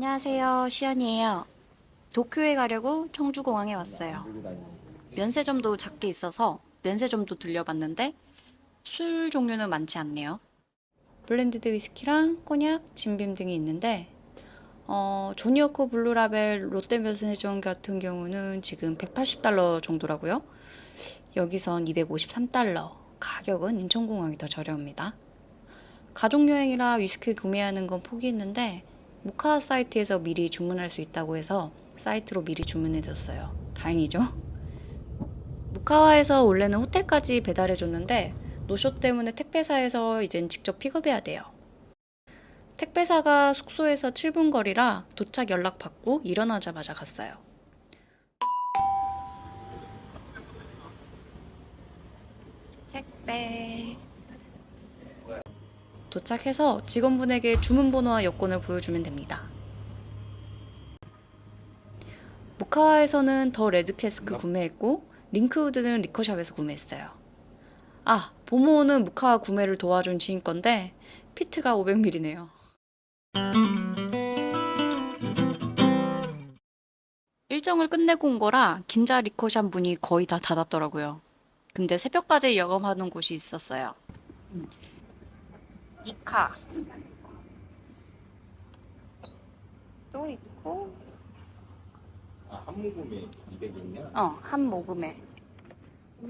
안녕하세요. 시연이에요. 도쿄에 가려고 청주공항에 왔어요. 면세점도 작게 있어서 면세점도 들려봤는데 술 종류는 많지 않네요. 블렌디드 위스키랑 꼬냑, 진빔 등이 있는데 어, 조니어코 블루라벨 롯데 면세점 같은 경우는 지금 180달러 정도라고요. 여기선 253달러. 가격은 인천공항이 더 저렴합니다. 가족여행이라 위스키 구매하는 건 포기했는데 모카 사이트에서 미리 주문할 수 있다고 해서 사이트로 미리 주문해줬어요. 다행이죠? 무카와에서 원래는 호텔까지 배달해줬는데 노쇼 때문에 택배사에서 이젠 직접 픽업해야 돼요. 택배사가 숙소에서 7분 거리라 도착 연락 받고 일어나자마자 갔어요. 택배. 도착해서 직원분에게 주문번호와 여권을 보여주면 됩니다. 무카와에서는 더 레드캐스크 구매했고 링크우드는 리커샵에서 구매했어요. 아, 보모는 무카와 구매를 도와준 지인 건데 피트가 500ml네요. 일정을 끝내고 온 거라 긴자 리커샵 문이 거의 다 닫았더라고요. 근데 새벽까지 영업하는 곳이 있었어요. 니카. 또 있고. 아, 한 모금에 200이냐? 어, 한 모금에.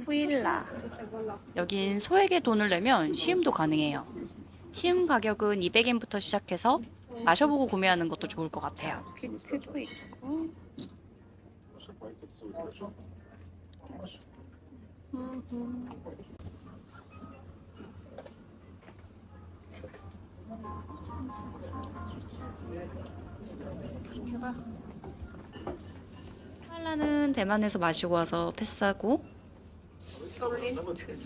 후일라. 여긴 소액의 돈을 내면 시음도 가능해요. 시음 가격은 200엔부터 시작해서 마셔보고 구매하는 것도 좋을 것 같아요. 피트도 있고 할라는 대만에서 마시고 와서 패스하고 솔리스트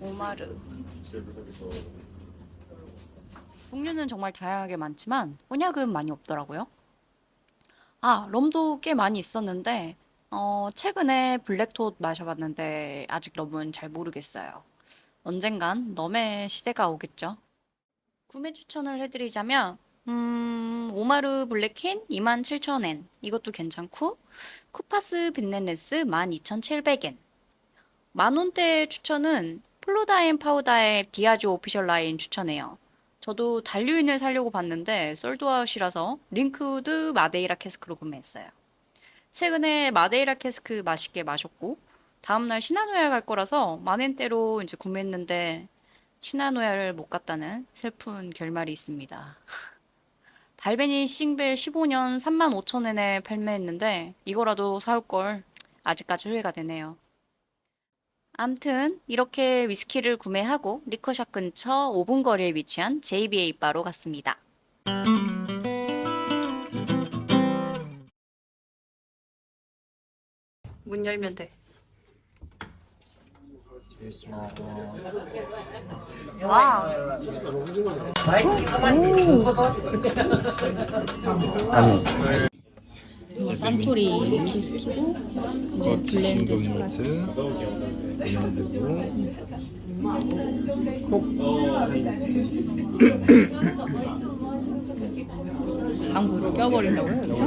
오마르 종류는 정말 다양하게 많지만 혼약은 많이 없더라고요. 아, 럼도 꽤 많이 있었는데 어, 최근에 블랙톳 마셔봤는데 아직 럼은 잘 모르겠어요. 언젠간 럼의 시대가 오겠죠. 구매 추천을 해드리자면 음, 오마르 블랙킨 27,000엔. 이것도 괜찮고, 쿠파스 빛넷레스 12,700엔. 만원대 추천은 플로다인 파우다의 디아주 오피셜 라인 추천해요. 저도 단류인을 사려고 봤는데 솔드아웃이라서 링크우드 마데이라 캐스크로 구매했어요. 최근에 마데이라 캐스크 맛있게 마셨고, 다음날 시나노야 갈 거라서 만엔대로 이제 구매했는데, 시나노야를 못 갔다는 슬픈 결말이 있습니다. 발베니 싱벨 15년 35,000엔에 판매했는데 이거라도 사올 걸 아직까지 후회가 되네요. 암튼 이렇게 위스키를 구매하고 리커샵 근처 5분 거리에 위치한 JBA 바로 갔습니다. 문 열면 돼. 와. 이거 산토리 키스키고 이제 블렌드 스카치 블렌드고 방구를 껴버린다고요 여기서?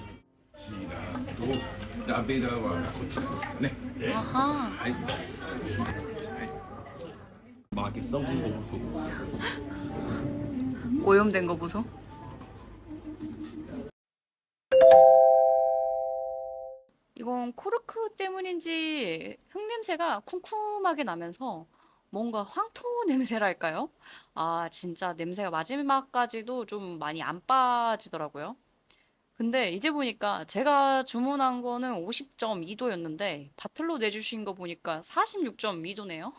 とでアベラはこちらですかね。 아하 はい。はい。 막이 썩은 거 보소 오염된 거 보소 이건 코르크 때문인지 흙냄새가 쿰쿰하게 나면서 뭔가 황토 냄새랄까요? 아, 진짜 냄새가 마지막까지도 좀 많이 안 빠지더라고요. 근데 이제 보니까 제가 주문한 거는 50.2도였는데 바틀로 내주신 거 보니까 46.2도네요.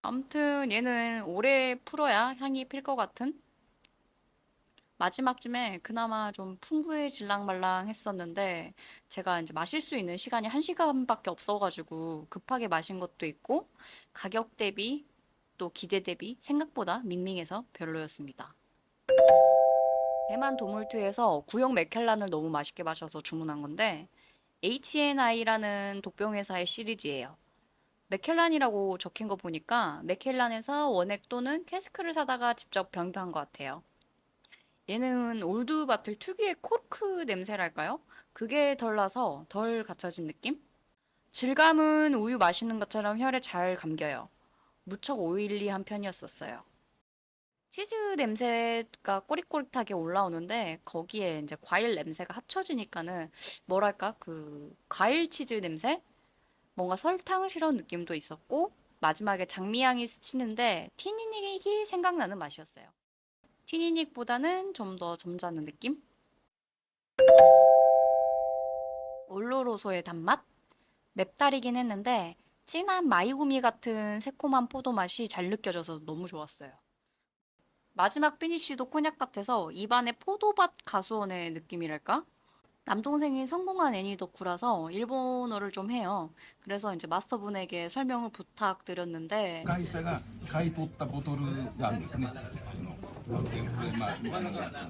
아무튼 얘는 오래 풀어야 향이 필 것 같은 마지막쯤에 그나마 좀 풍부해질랑말랑 했었는데 제가 이제 마실 수 있는 시간이 한 시간밖에 없어가지고 급하게 마신 것도 있고 가격 대비 또 기대 대비 생각보다 밍밍해서 별로였습니다. 대만 도물트에서 구형 맥켈란을 너무 맛있게 마셔서 주문한 건데 HNI라는 독병회사의 시리즈예요. 맥켈란이라고 적힌 거 보니까 맥켈란에서 원액 또는 캐스크를 사다가 직접 병입한 것 같아요. 얘는 올드 바틀 특유의 코르크 냄새랄까요? 그게 덜 나서 덜 갖춰진 느낌? 질감은 우유 마시는 것처럼 혈에 잘 감겨요. 무척 오일리한 편이었었어요. 치즈 냄새가 꼬릿꼬릿하게 올라오는데 거기에 이제 과일 냄새가 합쳐지니까는 뭐랄까 그 과일 치즈 냄새? 뭔가 설탕스러운 느낌도 있었고 마지막에 장미향이 스치는데 티니닉이 생각나는 맛이었어요. 티니닉보다는 좀 더 점잖은 느낌? 올로로소의 단맛? 맵다리긴 했는데 진한 마이구미 같은 새콤한 포도 맛이 잘 느껴져서 너무 좋았어요. 마지막 피니쉬도 코냑 같아서 입안에 포도밭 가수원의 느낌이랄까? 남동생이 성공한 애니 덕후라서 일본어를 좀 해요. 그래서 이제 마스터분에게 설명을 부탁드렸는데 会社が買い取ったボトルなんですね。あのでまあ、なんかですから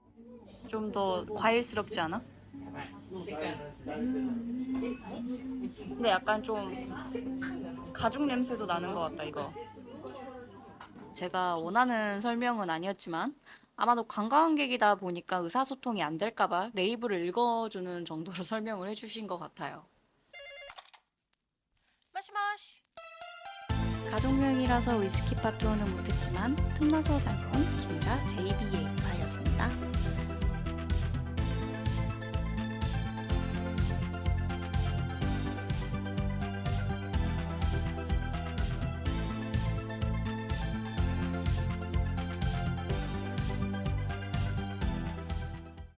좀 더 과일스럽지 않아? 근데 약간 좀 가죽 냄새도 나는 것 같다, 이거. 제가 원하는 설명은 아니었지만 아마도 관광객이다 보니까 의사소통이 안 될까봐 레이블을 읽어주는 정도로 설명을 해주신 것 같아요. 가족여행이라서 위스키 파투어는 못했지만 틈나서 다녀온 김자 JBA 파였습니다.